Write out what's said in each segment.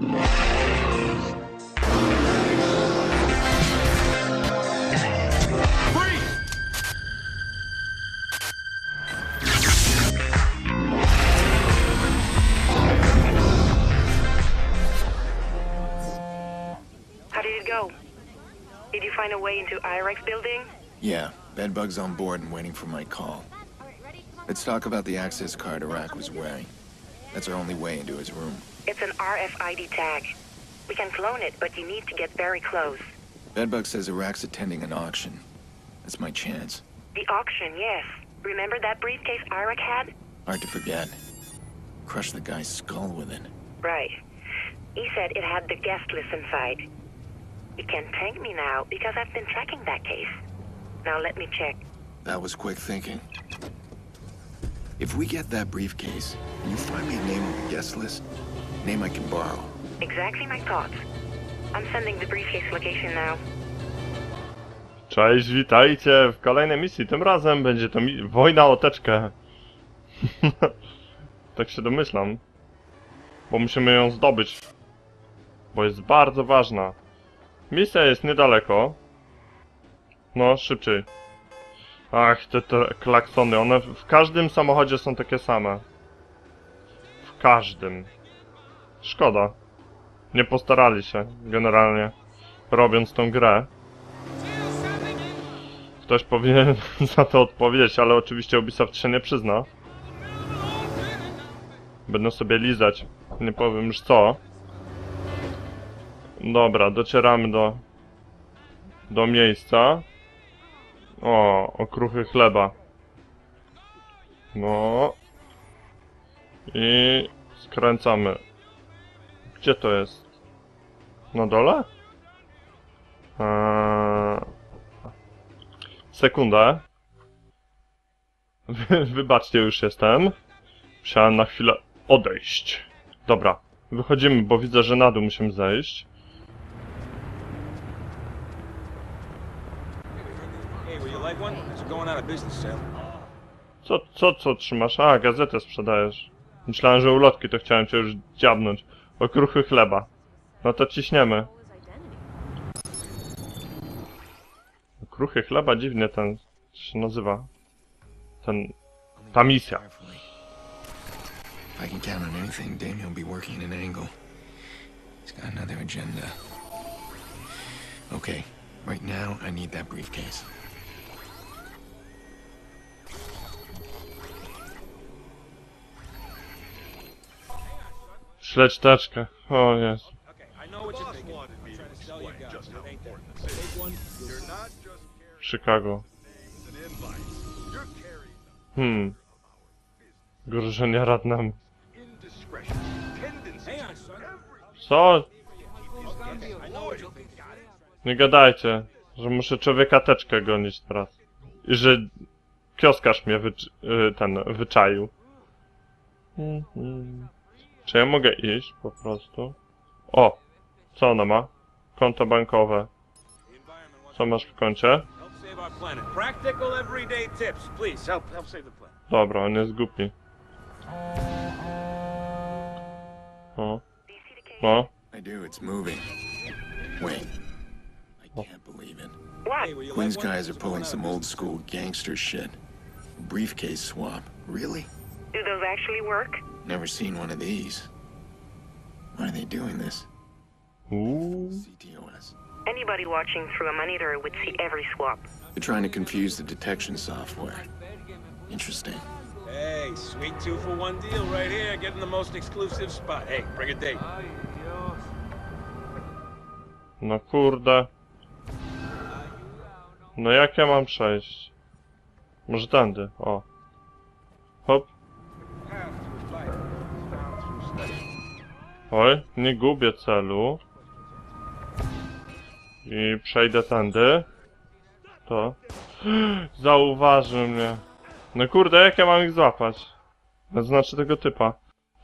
How did it go? Did you find a way into IREX building? Yeah, Bedbug's on board and waiting for my call. Let's talk about the access card Iraq was wearing. That's our only way into his room. It's an RFID tag. We can clone it, but you need to get very close. Bedbug says Iraq's attending an auction. That's my chance. The auction, yes. Remember that briefcase Iraq had? Hard to forget. Crushed the guy's skull with it. Right. He said it had the guest list inside. You can thank me now because I've been tracking that case. Now let me check. That was quick thinking. If we get that briefcase, and you find me a name on the guest list, name I can borrow. Exactly my thoughts. I'm sending the briefcase location now. Cześć, witajcie w kolejnej misji. Tym razem będzie to mi wojna o teczkę. tak się domyślam. Bo musimy ją zdobyć. Bo jest bardzo ważna. Misja jest niedaleko. No, szybciej. Ach, te, te klaksony. One w w każdym samochodzie są takie same. W każdym. Szkoda. Nie postarali się, generalnie. Robiąc tą grę. Ktoś powinien za to odpowiedzieć, ale oczywiście Ubisoft się nie przyzna. Będę sobie lizać. Nie powiem już co. Dobra, docieramy do... Do miejsca. O, okruchy chleba. No. I skręcamy. Gdzie to jest? Na dole? Eee... Sekundę. Wy- Wybaczcie, już jestem. Musiałem na chwilę odejść. Dobra, wychodzimy, bo widzę, że na dół musimy zejść. Co, co, co trzymasz? A, gazetę sprzedajesz. Myślałem, że ulotki, to chciałem cię już dziabnąć. Okruchy chleba. No to ciśniemy. Okruchy chleba, dziwnie ten się nazywa. Ten... Ta misja. Okay, right now I need that briefcase. Ain't that. Take one. Chicago. Hmm. Grożenia son. Co? Nie gadajcie, że muszę człowieka teczkę gonić teraz. I że kioskarz mnie wycz- y, ten wyczaił. Mhm. Czy ja mogę iść po prostu? O! Co ona ma? Konto bankowe. Co masz w koncie? Dobra, on jest głupi. O, no. I do, it's moving. Wait. I can't believe it. Quinn's guys are pulling some old school gangster shit. Briefcase swap. Really? Do those actually work? Never seen one of these. Why are they doing this? CTOS. Anybody watching through a monitor would see every swap. They're trying to confuse the detection software. Interesting. Hey, sweet two for one deal right here. Getting the most exclusive spot. Hey, bring a date. No kurde. No jak ja mam przejść? Może tędy, o. Hop. Oj, nie gubię celu. I przejdę tędy. To. Zauważył mnie. No kurde, jak ja mam ich złapać? To znaczy tego typa.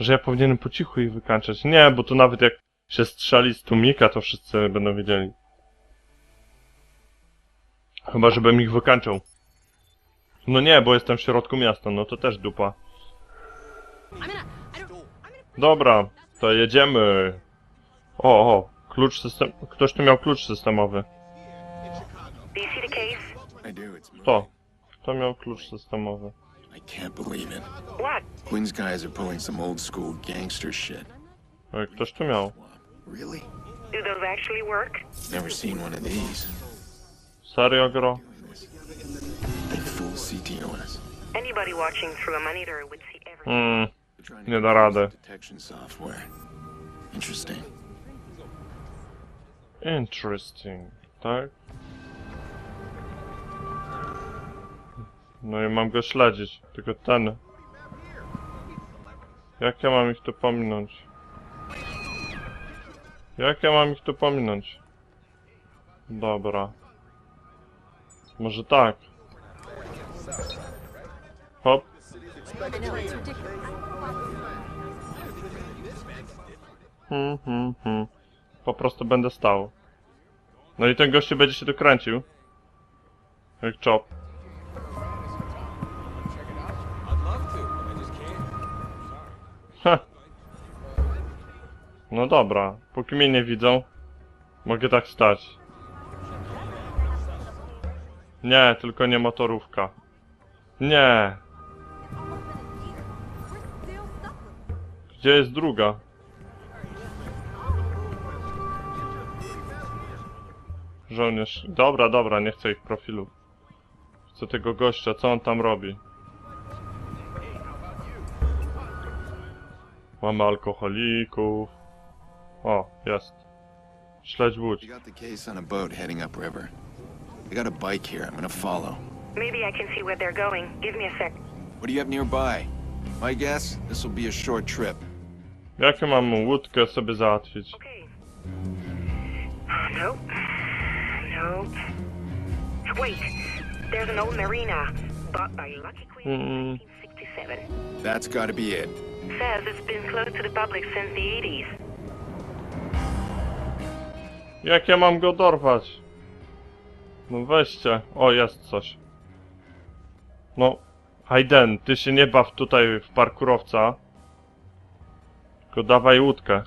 Że ja powinienem po cichu ich wykańczać. Nie, bo tu nawet jak się strzeli z tłumika, to wszyscy będą wiedzieli. Chyba, żebym ich wykańczał. No nie, bo jestem w środku miasta, no to też dupa. Dobra, to jedziemy. O, o, klucz system... Ktoś tu miał klucz systemowy. Do you see the case? I do, it's moving. Kto? Kto miał klucz systemowy? I can't believe it. What? Quinn's guys are pulling some old school gangster shit. Ej, Ktoś tu miał. Really? Do those actually work? Never seen one of these. Serio, gro? They full CTOS. Anybody watching through a monitor would see everything. Hmm, Nie da rady. Interesting, tak? No i mam go śledzić, tylko ten... Jak ja mam ich tu pominąć? Jak ja mam ich tu pominąć? Dobra. Może tak. Hop. Hmm, hmm, hmm. Po prostu będę stał. No i ten gościu będzie się tu kręcił. Jak can't. Ha. No dobra, póki mnie nie widzą, mogę tak stać. Nie, tylko nie motorówka. Nie. Gdzie jest druga? Żołnierz. Dobra, dobra, nie chcę ich profilów. Chcę tego gościa, co on tam robi. Mamy alkoholików. O, jest. Śledź łódź. You got the case on a boat heading upriver. I got a bike here. I'm gonna follow. Maybe I can see where they're going. Give me a sec. What do you have nearby? My guess, this will be a short trip. Jak ja mam łódkę sobie załatwić? Okay. Nope. Wait. There's an old marina bought by Lucky Queen in Mm. 1967. That's gotta be it. Says it's been closed to the public since the 80s. Jak ja mam go dorwać? No weźcie. O, jest coś. No. Hayden, ty się nie baw tutaj w parkurowca. Tylko dawaj łódkę.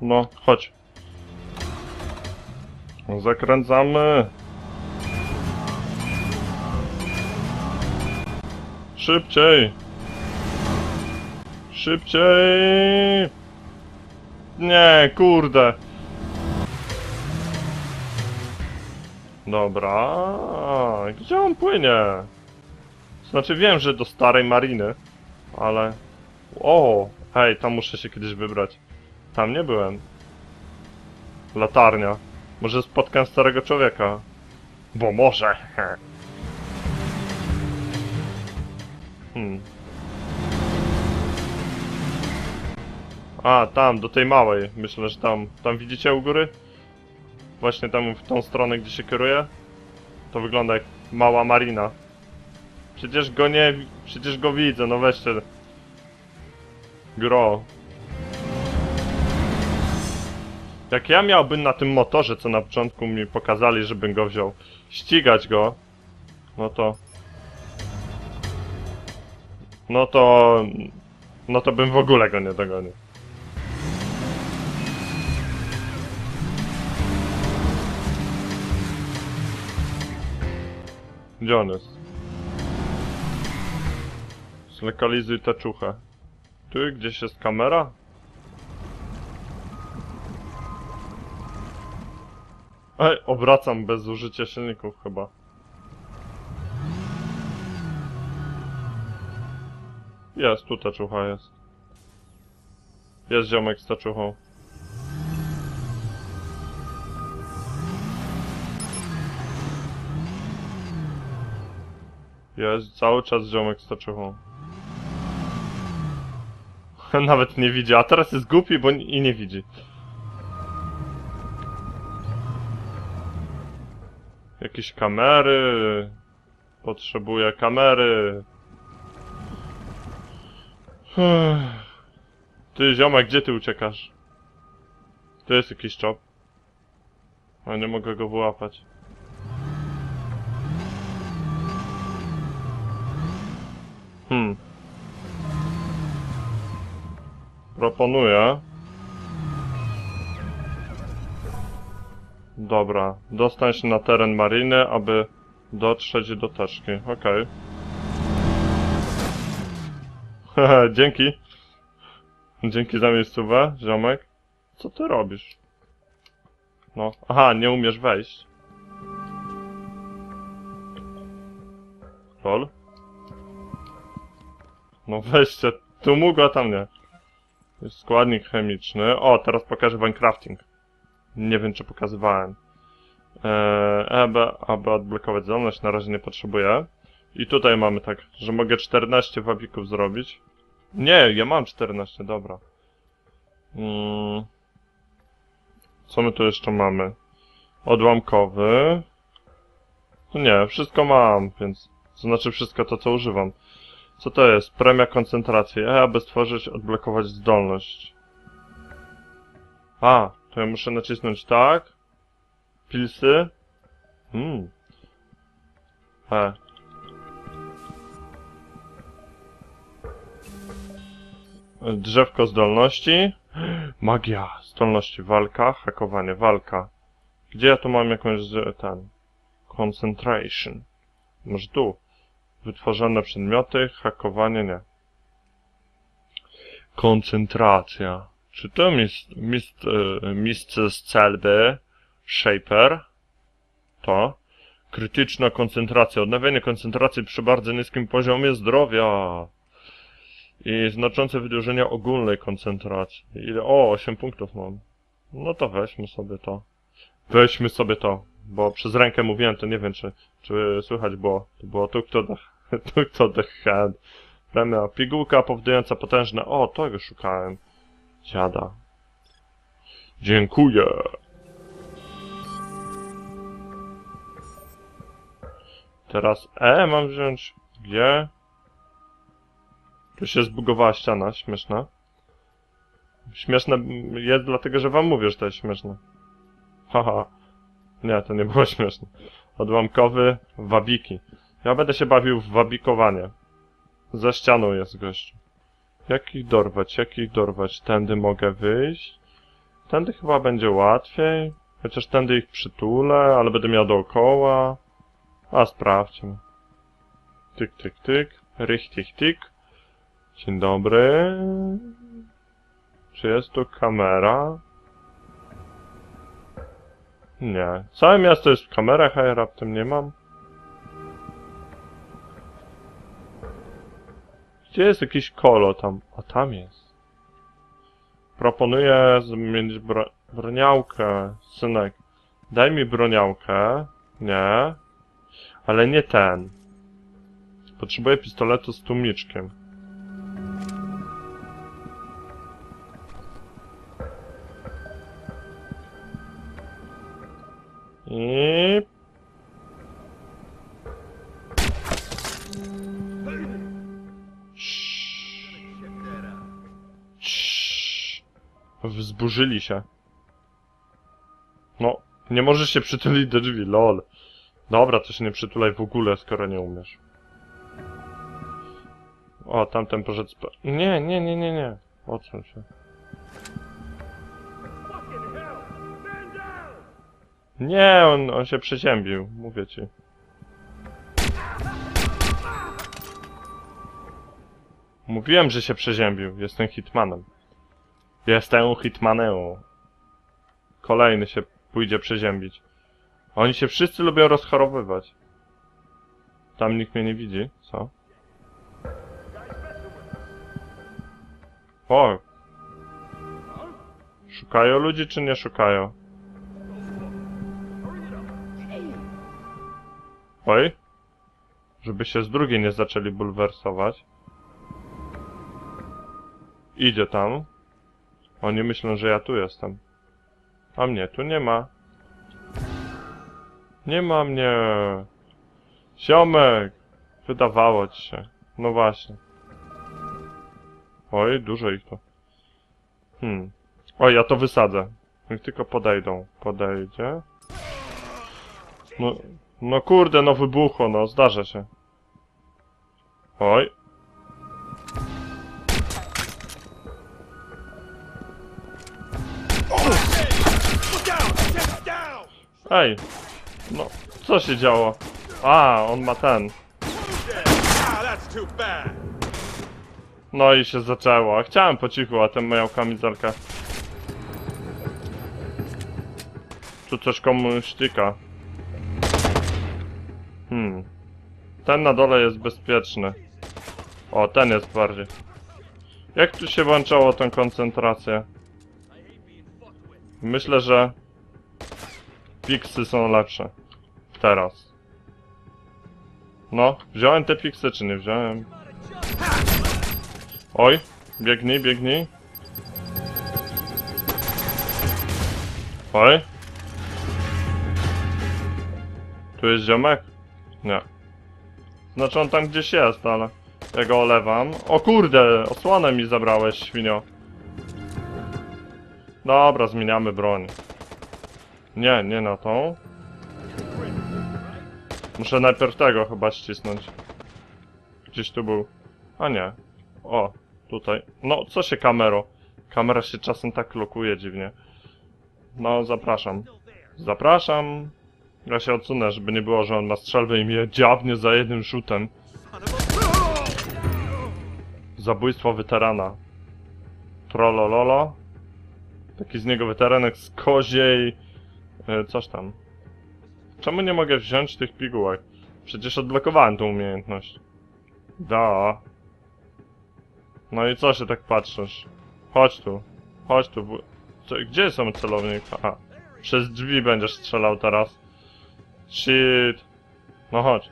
No, chodź. Zakręcamy. Szybciej. Szybciej. Nie, kurde. Dobra. Gdzie on płynie? Znaczy wiem, że do starej mariny, ale... O, hej, tam muszę się kiedyś wybrać. Tam nie byłem. Latarnia. Może spotkam starego człowieka. Bo może. Hmm. A, tam, do tej małej. Myślę, że tam. Tam widzicie u góry? Właśnie tam w tą stronę, gdzie się kieruje? To wygląda jak mała marina. Przecież go nie... Przecież go widzę, no weźcie. Gro. Jak ja miałbym na tym motorze, co na początku mi pokazali, żebym go wziął, ścigać go, no to... No to... No to bym w ogóle go nie dogonił. Gdzie on jest? Zlokalizuj tę czuchę. Tu gdzieś jest kamera? Ej, obracam bez użycia silników chyba. Jest, tu ta czucha jest. Jest ziomek z taczuchą. Jest cały czas ziomek z taczuchą. Nawet nie widzi, a teraz jest głupi, bo i nie widzi. Jakieś kamery. Potrzebuję kamery. Ty ziomek, gdzie ty uciekasz? Tu jest jakiś czop. A nie mogę go wyłapać. Hmm. Proponuję. Dobra, dostań się na teren mariny, aby dotrzeć do teczki. Okej. Hehe, Dzięki. Dzięki za miejscówę, ziomek. Co ty robisz? No, aha, nie umiesz wejść. Lol. No weźcie, tu mógł, a tam nie. Jest składnik chemiczny. O, teraz pokażę wam crafting. Nie wiem, czy pokazywałem. Aby, aby odblokować zdolność, na razie nie potrzebuję. I tutaj mamy tak, że mogę 14 wabików zrobić. Nie, ja mam 14, dobra. Mm. Co my tu jeszcze mamy? Odłamkowy. No nie, wszystko mam, więc... To znaczy wszystko to, co używam. Co to jest? Premia koncentracji. E, aby stworzyć, odblokować zdolność. A, to ja muszę nacisnąć tak. Pilsy. Hmm. E. Drzewko zdolności. Magia. Zdolności. Walka. Hakowanie. Walka. Gdzie ja tu mam jakąś... ten... Concentration. Może tu. Wytworzone przedmioty, hakowanie nie. Koncentracja. Czy to mist, mist, miejsce z celby? Shaper? To. Krytyczna koncentracja. Odnawianie koncentracji przy bardzo niskim poziomie zdrowia. I znaczące wydłużenie ogólnej koncentracji. Ile? O, 8 punktów mam. No to weźmy sobie to. Weźmy sobie to. Bo przez rękę mówiłem, to nie wiem, czy, czy słychać było. To było tu, kto the, tu, kto the head. Pigułka powodująca potężne... O, tego szukałem. Dziada. Dziękuję. Teraz E mam wziąć. G. Tu się zbugowała ściana, śmieszna. Śmieszne jest dlatego, że wam mówię, że to jest śmieszne. Haha. Nie, to nie było śmieszne. Odłamkowy, wabiki. Ja będę się bawił w wabikowanie. Za ścianą jest gościu. Jak ich dorwać, jak ich dorwać? Tędy mogę wyjść? Tędy chyba będzie łatwiej. Chociaż tędy ich przytulę, ale będę miał dookoła. A sprawdźmy. Tyk, tyk, tyk. Rych, tyk, tyk. Dzień dobry. Czy jest tu kamera? Nie. Całe miasto jest w kamerach, a ja raptem nie mam. Gdzie jest jakiś kolo tam? A tam jest. Proponuję zmienić bro broniałkę, synek. Daj mi broniałkę. Nie. Ale nie ten. Potrzebuję pistoletu z tłumiczkiem. I... Wzburzyli się. No, nie możesz się przytulić do drzwi, lol. Dobra, to się nie przytulaj w ogóle, skoro nie umiesz. O, tamten spa... Nie, nie, nie, nie, nie. Odsuń się. Nie, on, on się przeziębił, mówię ci. Mówiłem, że się przeziębił. Jestem hitmanem. Jestem hitmanem. Kolejny się pójdzie przeziębić. Oni się wszyscy lubią rozchorowywać. Tam nikt mnie nie widzi, co? O! Szukają ludzi, czy nie szukają? Oj. Żeby się z drugiej nie zaczęli bulwersować. Idzie tam. Oni myślą, że ja tu jestem. A mnie tu nie ma. Nie ma mnie. Ziomek! Wydawało ci się. No właśnie. Oj, dużo ich to. Hmm. Oj, ja to wysadzę. Niech tylko podejdą. Podejdzie. No, no kurde, no wybuchło, no, zdarza się. Oj. Ej! No, co się działo? A, on ma ten. No i się zaczęło. Chciałem po cichu, a ten miał kamizelkę. Tu coś komuś tyka. Hmm. Ten na dole jest bezpieczny. O, ten jest bardziej. Jak tu się włączało tą koncentrację? Myślę, że... Piksy są lepsze. Teraz. No, wziąłem te piksy, czy nie wziąłem? Oj, biegnij, biegnij. Oj. Tu jest ziomek? Nie. Znaczy on tam gdzieś jest, ale ja go olewam. O kurde, osłonę mi zabrałeś, świnio. Dobra, zmieniamy broń. Nie, nie na tą. Muszę najpierw tego chyba ścisnąć. Gdzieś tu był. A nie. O, tutaj. No, co się kamero? Kamera się czasem tak lokuje dziwnie. No, zapraszam. Zapraszam. Ja się odsunę, żeby nie było, że on ma strzelbę i mnie dziabnie za jednym rzutem. Zabójstwo weterana. Trollololo. Taki z niego weteranek z koziej... E, coś tam. Czemu nie mogę wziąć tych pigułek? Przecież odblokowałem tą umiejętność. Da. No i co się tak patrzysz? Chodź tu. Chodź tu. Co, gdzie ten celownik? Aha. Przez drzwi będziesz strzelał teraz. Shit. No chodź.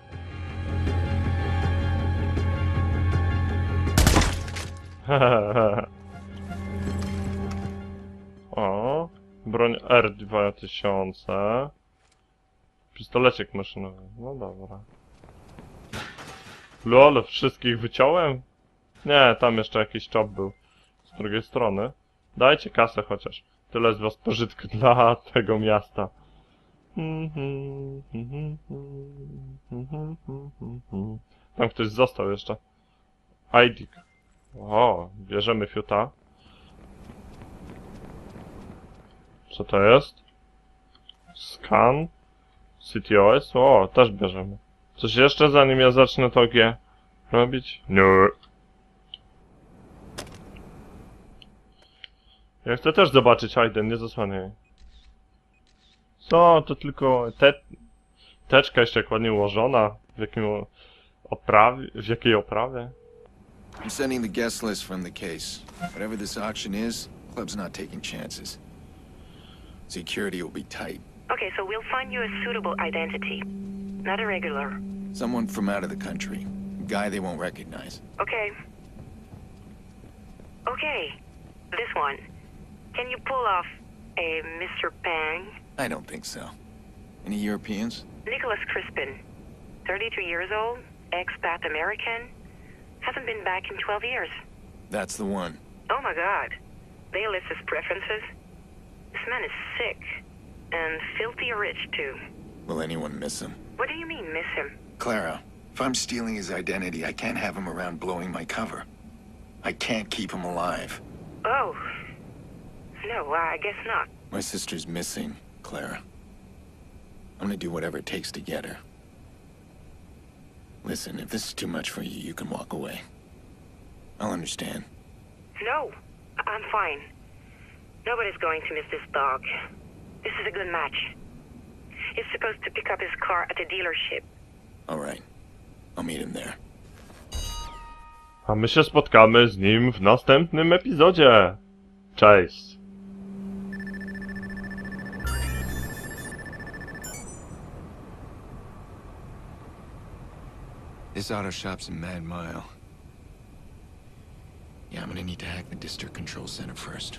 o. Broń R2000. Pistolecik maszynowy. No dobra. Lol, wszystkich wyciąłem? Nie, tam jeszcze jakiś chop był. Z drugiej strony. Dajcie kasę chociaż. Tyle z was pożytku dla tego miasta. Tam ktoś został jeszcze. ID. O, bierzemy fiuta. Co to jest? Scan. CTOS? O, też bierzemy. Coś jeszcze zanim ja zacznę to G robić? Nie. Ja chcę też zobaczyć Aiden, nie zasłaniaj. Co, to tylko te... teczka jeszcze jak ładnie ułożona. W jakim oprawie, w jakiej oprawie? I'm sending the guest list from the case. Whatever this auction is, club's not taking chances. Security will be tight. Okay, so we'll find you a suitable identity. Not a regular. Someone from out of the country. A guy they won't recognize. Okay. Okay. This one. Can you pull off a Mr. Pang? I don't think so. Any Europeans? Nicholas Crispin. 32 years old, expat American. Hasn't been back in 12 years. That's the one. Oh my god. They list his preferences. This man is sick. And filthy rich, too. Will anyone miss him? What do you mean, miss him? Clara, if I'm stealing his identity, I can't have him around blowing my cover. I can't keep him alive. Oh. No, I guess not. My sister's missing, Clara. I'm gonna do whatever it takes to get her. Listen, if this is too much for you, you can walk away. I'll understand. No, I'm fine. Nobody's going to miss this dog. This is a good match. He's supposed to pick up his car at the dealership. All right. I'll meet him there. A my się spotkamy z nim w następnym epizodzie. Cześć. This auto shop's in Mad Mile. Yeah, I'm gonna need to hack the district control center first.